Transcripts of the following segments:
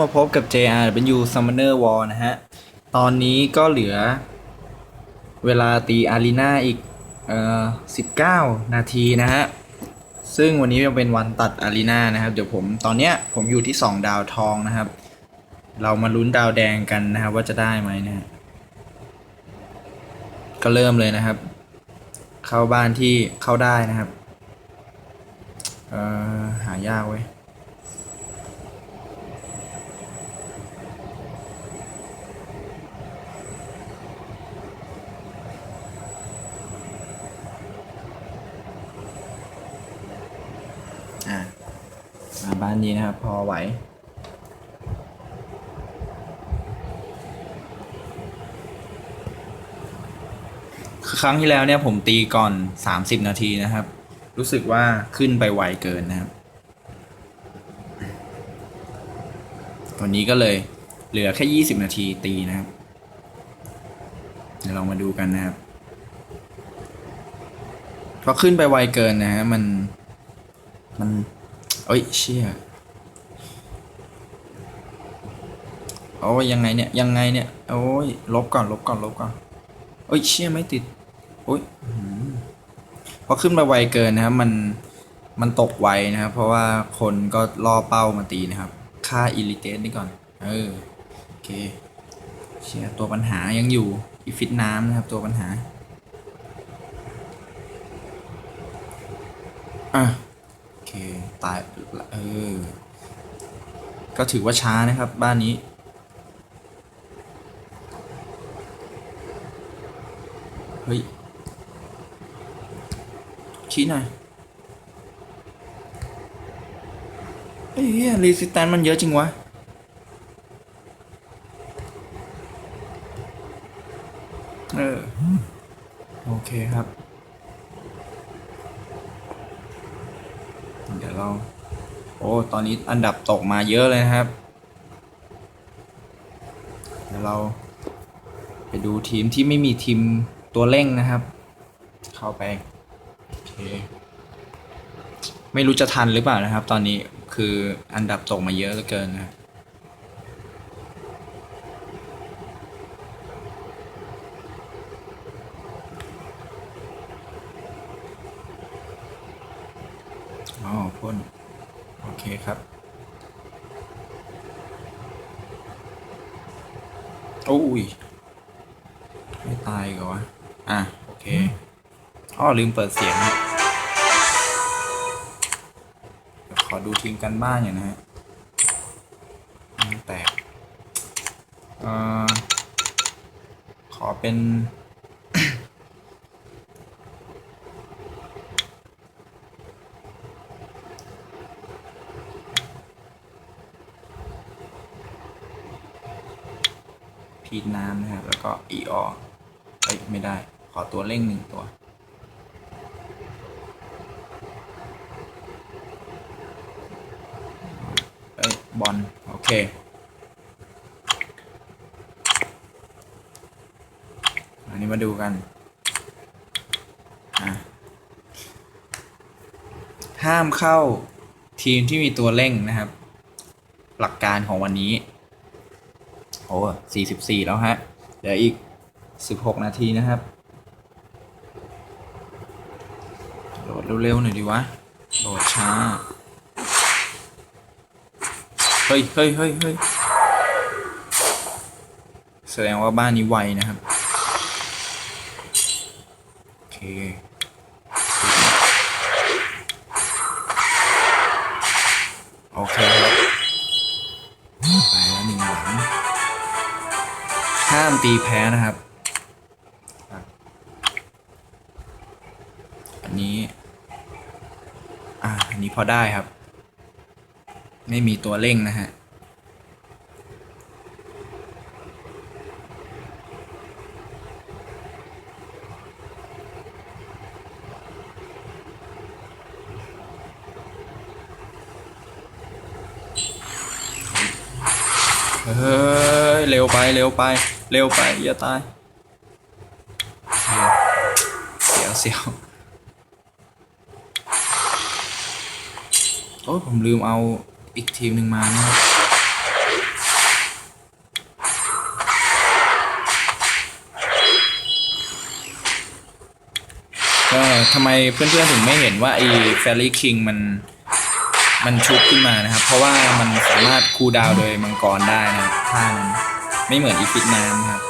มาพบกับ JRW Summoner War นะฮะ ตอนนี้ก็เหลือ เวลาตีอารีนาอีกเอ่อ19 นาทีนะฮะ ซึ่งวันนี้จะเป็นวันตัดอารีนานะครับ เดี๋ยวผมตอนเนี้ยผมอยู่ที่ 2 ดาวทองนะครับ เรามาลุ้นดาวแดงกันนะครับ ว่าจะได้ไหมนะฮะ ก็เริ่มเลยนะครับ เข้าบ้านที่เข้าได้นะครับ เอ่อ หายากเว้ย อะมาบ้านนี้นะครับ พอไหวครั้งที่แล้วเนี่ยผมตีก่อน 30 นาทีนะครับ รู้สึกว่าขึ้นไปไวเกินนะครับวันนี้ก็เลยเหลือแค่ 20 นาทีตีนะครับ เดี๋ยวเรามาดูกันนะครับพราะขึ้นไปไวเกินนะฮะมัน มันเอ้ยเชี่ยโอ้ยยังไงเนี่ยยังไงเนี่ยโอ้ยลบก่อนลบก่อนลบก่อนเอ้ยเชี่ยไม่ติดโอ้ยอพอขึ้นไปไวเกินนะครับ มันมันตกไวนะครับ เพราะว่าคนก็ล่อเป้ามาตีนะครับ ค่าอิลิเตสนี่ก่อนเออโอเคเชี่ยตัวปัญหายังอยู่ที่ฟิตน้ำนะครับ ตัวปัญหาอะ เค ตาย เออ ก็ถือว่าช้านะครับบ้านนี้ เฮ้ย ชี้หน่อยเฮ้ยเฮียรีสิสแตนมันเยอะจริงวะเออ โอเคครับ เรา โอ้ตอนนี้อันดับตกมาเยอะเลยนะครับ เดี๋ยวเราไปดูทีมที่ไม่มีทีมตัวเร่งนะครับ เข้าไปโอเคไม่รู้จะทันหรือเปล่านะครับ ตอนนี้คืออันดับตกมาเยอะเหลือเกินนะครับ อ๋อพ่นโอเคครับ โอ้ยไม่ตายก็วะอะ โอเคอ้อลืมเปิดเสียงนะเดี๋ยขอดูทีมกันบ้านอย่างนะฮะมันแตกเอ่อขอเป็น พีดน้ำนะครับ แล้วก็อีออเอ้ยไม่ได้ ขอตัวเร่งหนึ่งตัว เอ้ยบอลโอเคอันนี้มาดูกัน ห้ามเข้าทีมที่มีตัวเร่งนะครับ หลักการของวันนี้ โอ้สี่สิบสี่แล้วฮะ เดี๋ยวอีกสิบหกนาทีนะครับโหลดเร็วๆหน่อยดีวะ โหลดช้า เฮ้ยเฮ้ยเฮ้ยเฮ้ยแสดงว่าบ้านนี้ไวนะครับ โอเค ตีแพ้นะครับ อันนี้ อ่าอันนี้พอได้ครับ ไม่มีตัวเร่งนะฮะเฮ้ย เร็วไป เร็วไป เร็วไปอย่าตายเสียวเสียวโอ้ผมลืมเอาอีกทีมหนึ่งมานะก็ทำไมเพื่อนๆถึงไม่เห็นว่าไอ้แฟรี่คิงมันมันชุบขึ้นมานะครับ เพราะว่ามันสามารถคูดาวโดยมังกรได้นะท่านั้น ไม่เหมือนอีฟิตน้ำนะครับ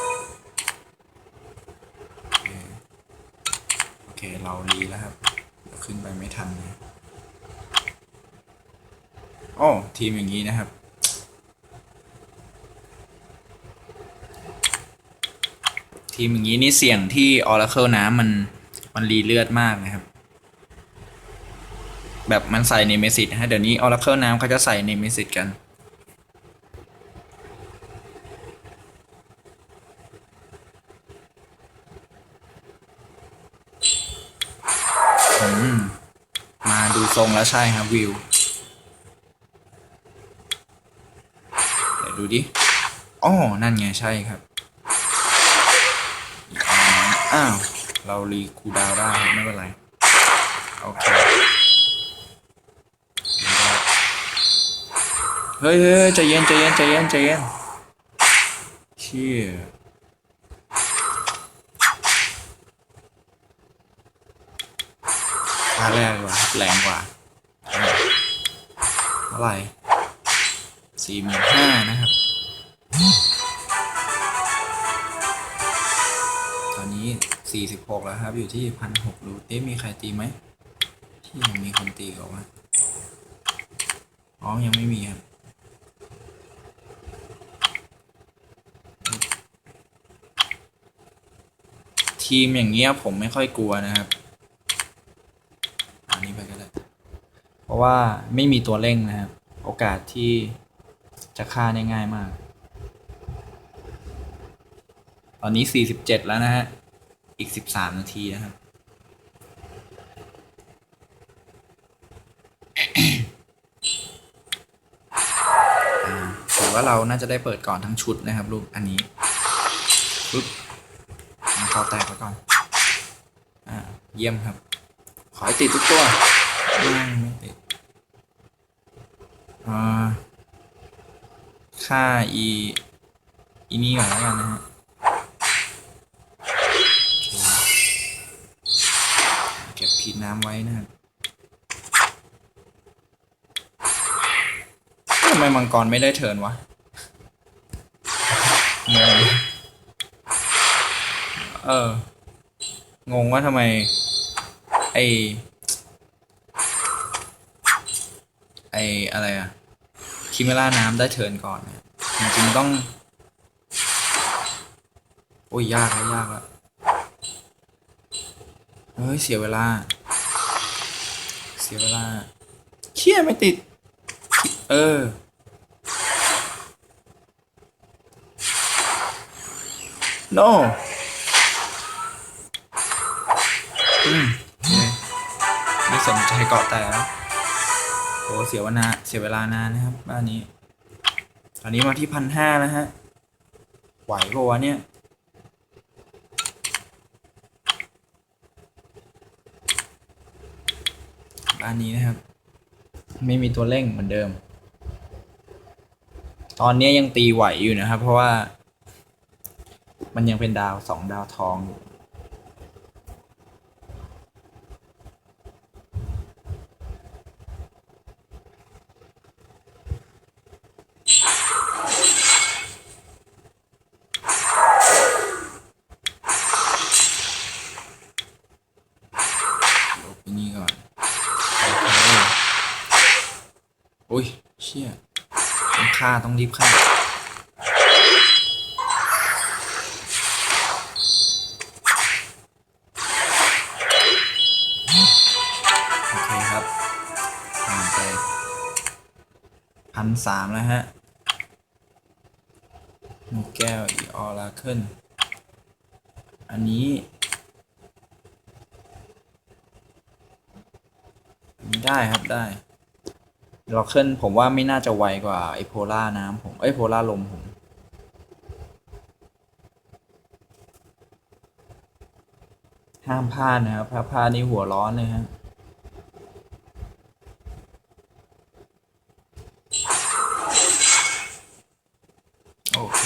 โอเค เรารีแล้วครับ ขึ้นไปไม่ทันเลยโอ้ทีมอย่างนี้นะครับ ทีมอย่างนี้นี่เสี่ยงที่ออร์เคิลน้ำมันมันรีเลือดมากนะครับ แบบมันใส่เนเมซิสฮะเดี๋ยวนี้ออร์เคิลน้ำเขาจะใส่เนเมซิสกัน มาดูทรงแล้วใช่ครับวิว เดี๋ยวดูดิอ๋อนั่นไงใช่ครับอ้าว เรารีคูดาวได้ไม่เป็นไร โอเค เฮ้ยเฮ้ยใจเย็นใจเย็นใจเย็นใจเย็นเชี่ยท่า แรกดีกว่าแรงกว่าเท่าไหร่สี่หมื่นห้านะครับ ตอนนี้สี่สิบหกแล้วครับ อยู่ที่พันหกรูเอ๊ะมีใครตีไหม ที่ยังมีคนตีกับว่าอ๋อยังไม่มีครับทีมอย่างเงี้ยผมไม่ค่อยกลัวนะครับ อันนี้ไปก็ได้ เพราะว่าไม่มีตัวเร่งนะครับ โอกาสที่จะฆ่าได้ง่ายมาก ตอนนี้ 47 แล้วนะฮะ อีก 13 นาทีนะครับ ถือว่าเราน่าจะได้เปิดก่อนทั้งชุดนะครับลูกอันนี้ปึ๊บเขาแตกไปก่อน อ่า เยี่ยมครับ ขอให้ติดทุกตัวไม่ติด ค่าอีอีนี่ก่อนแล้วกันนะฮะเก็บพีน้ำไว้นะครับทำไมมังกรไม่ได้เทินวะงงเออ งงว่าทำไม ไอไออะไรอะ คิเมล่าน้ำได้เทิร์นก่อนเนี่ยจริงๆต้อง โอ้ยยากแล้วยากแล้วเฮ้ย เสียเวลา เสียเวลาเชี่ยไม่ติด เออ no อืมไม่ไม่สนใจเกาะแต่แล้ว โอ้เสียเวลาเสียเวลานานนะครับ บ้านนี้ตอนนี้มาที่พันห้าแล้วฮะ ไหวปะวะเนี่ย บ้านนี้นะครับ ไม่มีตัวเร่งเหมือนเดิม ตอนนี้ยังตีไหวอยู่นะครับ เพราะว่า มันยังเป็นดาวสองดาวทองอยู่ ลบไปนี่ก่อนโอเคโอ้ยเชี่ยต้องฆ่าต้องรีบฆ่าโอเคครับผ่านไปพันสามแล้วฮะนกแก้วอีออราเคิลอันนี้ได้ครับได้ ล็อกเคิลผมว่าไม่น่าจะไวกว่าไอโพล่าน้ำผมไอโพล่าลมผม ห้ามพลาดนะครับถ้าพลาดนี่หัวร้อนเลยฮะโอเค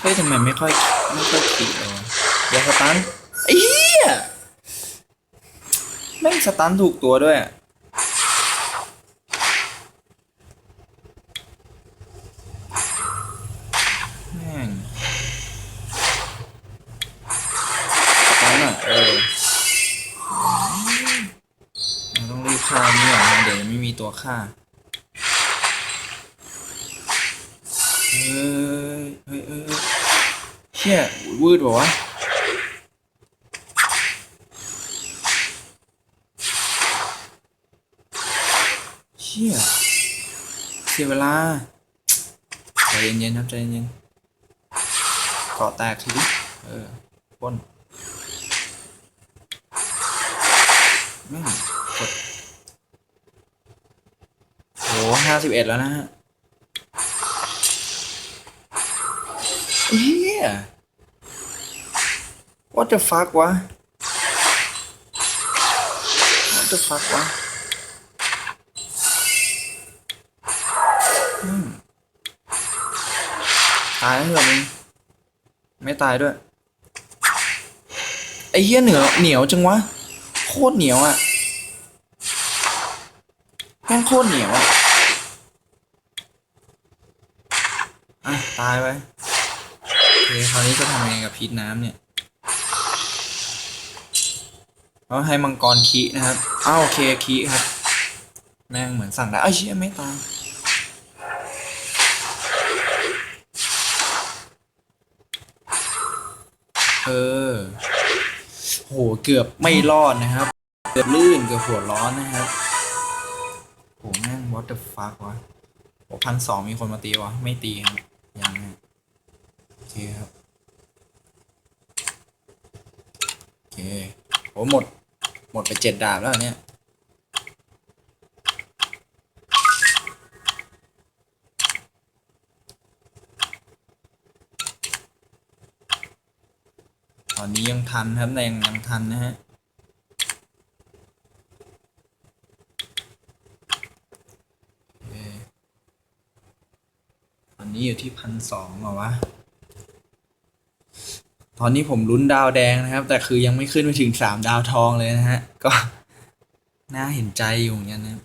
โทำไมไม่ค่อยไม่ค่อยขีดเลยวะเดี๋ยวสตันไอ้เหี้ยแม่ง สตันถูกตัวด้วยอะแม่งสตันอะเออต้องรีบฆ่านี่ก่อนะเดี๋ยวจะไม่มีตัวฆ่าเฮ้ยเฮ้ยเฮ้ยเฮ้ยเชี่ยวืดบอกวะเชี่ยเสียเวลาใจเย็นๆครับใจเย็นเกาะแตกทีดิเออป้นแม่กดโหห้าสิบเอ็ดแล้วนะฮะเฮีย what the fuck วะ what the fuck วะอืม ตายแล้วเหรอมึงไม่ตายด้วย ไอ้เหี้ยเหนือเหนียวจังวะ โคตรเหนียวอะ่ะแม่งโคตรเหนียวอะ่ะอะตายไปโอเคคราวนี้จะทำยังไงกับพิษน้ำเนี่ยเอาให้มังกรคีนะครับอ้าวโอเคคีครับ แม่งเหมือนสั่งได้เอ้เชี่ยไม่ตาย เออ โห เกือบไม่รอดนะครับ เกือบลื่นเกือบหัวร้อนนะครับโหแม่ง what the fuck วะโหพันสองมีคนมาตีวะ ไม่ตีครับ ยังไงโอเคครับ โอเคโอ้หมด หมดไปเจ็ดดาบแล้วเนี่ย ตอนนี้ยังทันครับยังยังทันนะฮะตอนนี้อยู่ที่พันสองเหรอวะ ตอนนี้ผมลุ้นดาวแดงนะครับ แต่คือยังไม่ขึ้นไปถึงสามดาวทองเลยนะฮะ ก็น่าเห็นใจอยู่เหมือนกันนะ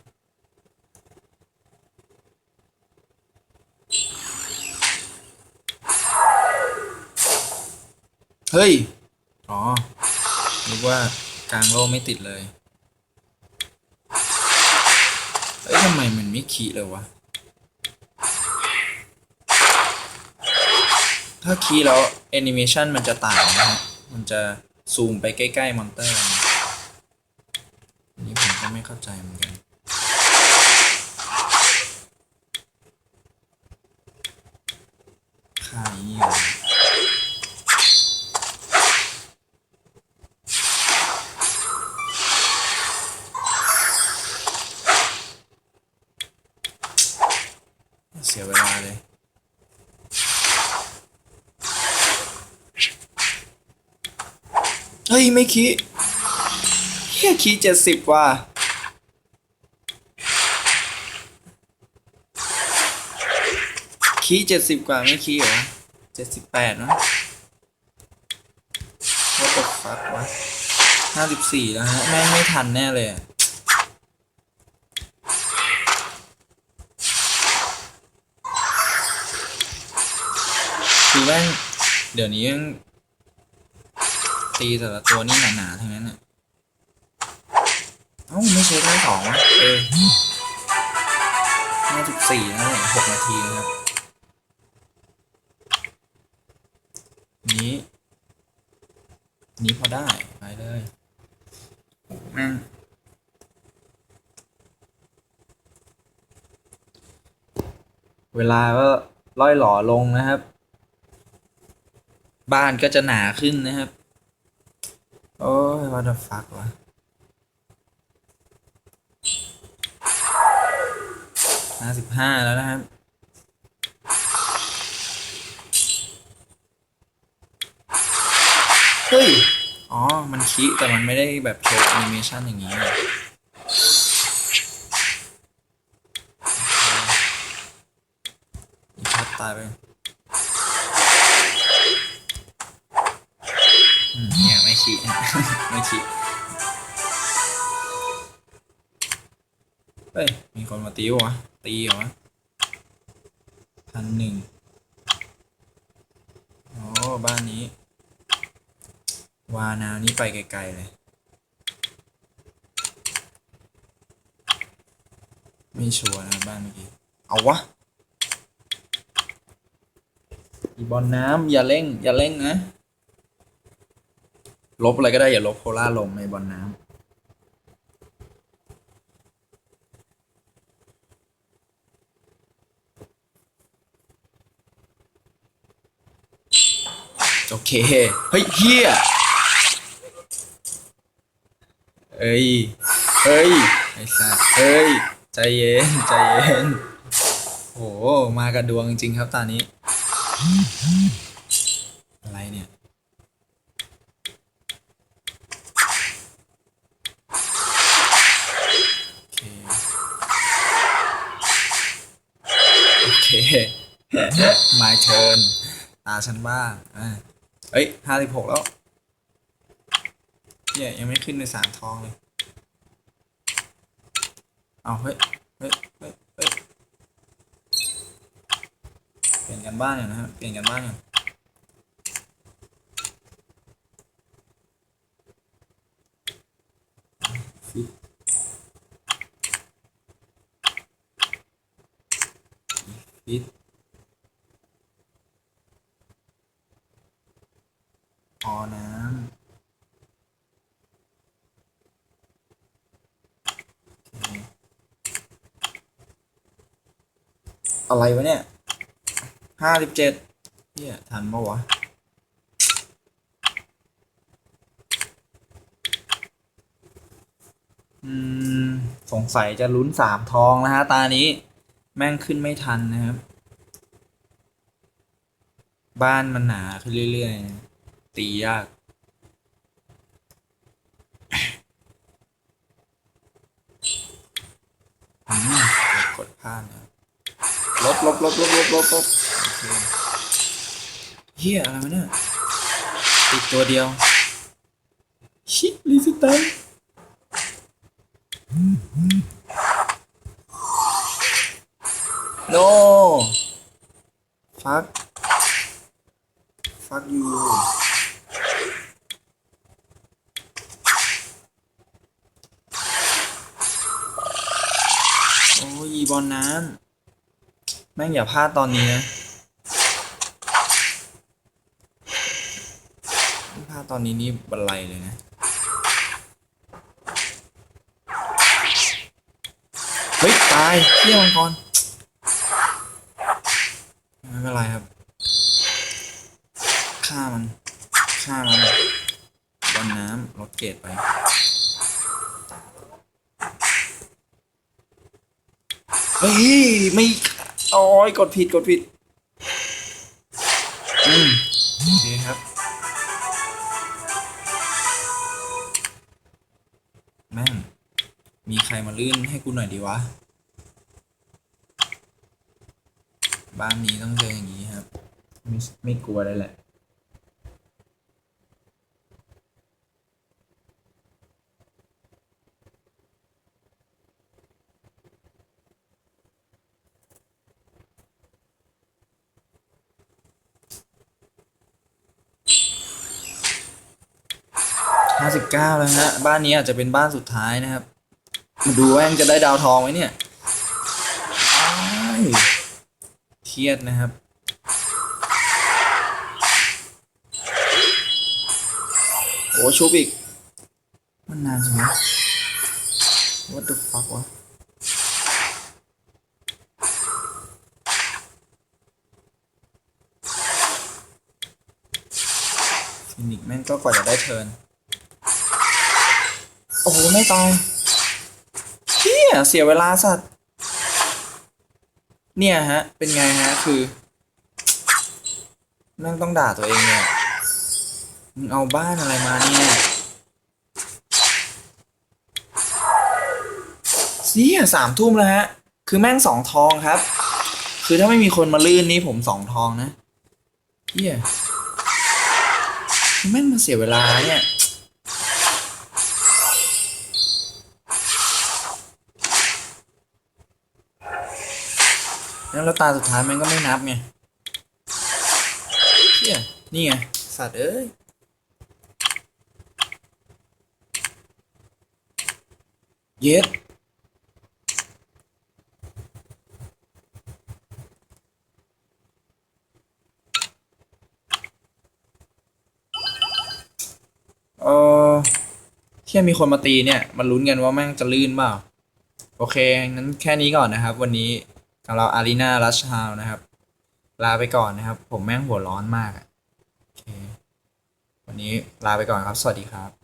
เฮ้ย อ๋อ นึกว่ากลางโลกไม่ติดเลย เอ้ยทำไมมันไม่ขีเลยวะ ถ้าคีแล้วแอนิเมชันมันจะต่างนะฮะ มันจะซูมไปใกล้ ๆ มอนเตอร์อันนี้ผมก็ไม่เข้าใจมือนกัน ค่านี้อะไรเสียเวลาเลย เฮ้ย ไม่คีเฮียคีเจ็ดสิบว่ะคีเจ็ดสิบกว่าไม่คีเหรอเจ็ดสิบแปดนะว่าตกฟักวะห้าสิบสี่แล้วฮะ แม่งไม่ทันแน่เลยอะคือแม่งเดี๋ยวนี้แม่ง ตีแต่ละตัวนี่หนาๆทั้งนั้นอะเอ้าไม่ใช่ได้สองวะเออห้าสิบสี่แล้วเนี่ยหกนาทีนะครับ นี้ นี้พอได้ ไปเลยอ้แม่งเวลาก็ล่อยหล่อลงนะครับ บ้านก็จะหนาขึ้นนะครับ โอ้ย what the fuck วะห้าสิบห้าแล้วนะครับเฮ้ย อ๋อ มันคิแต่มันไม่ได้แบบโชว์แอนิเมชันอย่างนี้เลยอีกชัดตายไป เนี่ยไม่ขี้ไม่ขี้เฮ้ย มีคนมาตีวะตีเหรอวะพันหนึ่งโอ้บ้านนี้ วานาวนี้ไปไกลๆเลย ไม่ชัวร์นะบ้านเมื่อกี้ เอาวะอีบอลน้ำอย่าเร่ง อย่าเร่งนะ ลบอะไรก็ได้อย่าลบโคล่าลมในบอลน้ำโอเค เฮ้ยเฮียเอ้ย เฮ้ย ไอ้สัสเฮ้ย ใจเย็น ใจเย็น โห มากระดวงจริงครับตอนนี้ อะไรเนี่ย โอเค โอเค my turn ตา ฉันบ้างอะเอ้ยห้าสิบหกแล้วเนี่ยยังไม่ขึ้นในสามทองเลยเอาเฮ้ยเฮ้ยเฮ้ยเฮ้ยเปลี่ยนกันบ้านก่อนนะครับเปลี่ยนกันบ้านก่อนฟิตฟิตพอน้ำโอเค อะไรวะเนี่ยห้าสิบเจ็ดเฮียทันปะวะอืมสงสัยจะลุ้นสามทองนะฮะ ตานี้ แม่งขึ้นไม่ทันนะครับ บ้านมันหนาขึ้นเรื่อยๆ ตียากอืมกดพลาดนะ ลบลบลบลบลบลบลบโอเคเฮียอะไรวะเนี่ยติดตัวเดียว ชิลิสตันฟักฟักยูโอ้ยอีบอลน้ำแม่งอย่าพลาดตอนนี้นะพลาดตอนนี้นี่บันไลเลยนะ เฮ้ย ตายเที่ยมังกรไม่เป็นไรครับฆ่ามันฆ่ามันบนน้ำลดเกรดไปเฮ้ย ไม่ โอ้ยกดผิดกดผิด อืมโอเคครับ แม่ง มีใครมาลื่นให้กูหน่อยดีวะ บ้านนี้ต้องเจออย่างนี้ครับ ไม่ไม่กลัวเลยแหละ ห้าสิบเก้าแล้วฮะ บ้านนี้อาจจะเป็นบ้านสุดท้ายนะครับ มาดูว่ายังจะได้ดาวทองไหมเนี่ยอ้ายเครียดนะครับ โอ้ชุบอีก มันนานจังวะ What the fuck วะฟินิกแม่งก็กว่าจะได้เทิร์น โอ้โห ไม่ตายเฮียเสียเวลาสัตว์ เนี่ยฮะ เป็นไงฮะ คือแม่งต้องด่าตัวเองเนี่ย มึงเอาบ้านอะไรมาเนี่ยเสียสามทุ่มแล้วฮะ คือแม่งสองทองครับ คือถ้าไม่มีคนมาลื่นนี่ผมสองทองนะเฮียแม่งมันเสียเวลาเนี่ย แล้วตาสุดท้ายมันก็ไม่นับไงเชี่ยนี่ไง สัตว์เอ้ยเย็ดเออแค่มีคนมาตีเนี่ยมาลุ้นกันว่าแม่งจะลื่นเปล่า โอเค งั้นแค่นี้ก่อนนะครับ วันนี้ กับเราอารีนารัชฮาวนะครับ ลาไปก่อนนะครับ ผมแม่งหัวร้อนมากอะโอเควันนี้ลาไปก่อนครับ สวัสดีครับ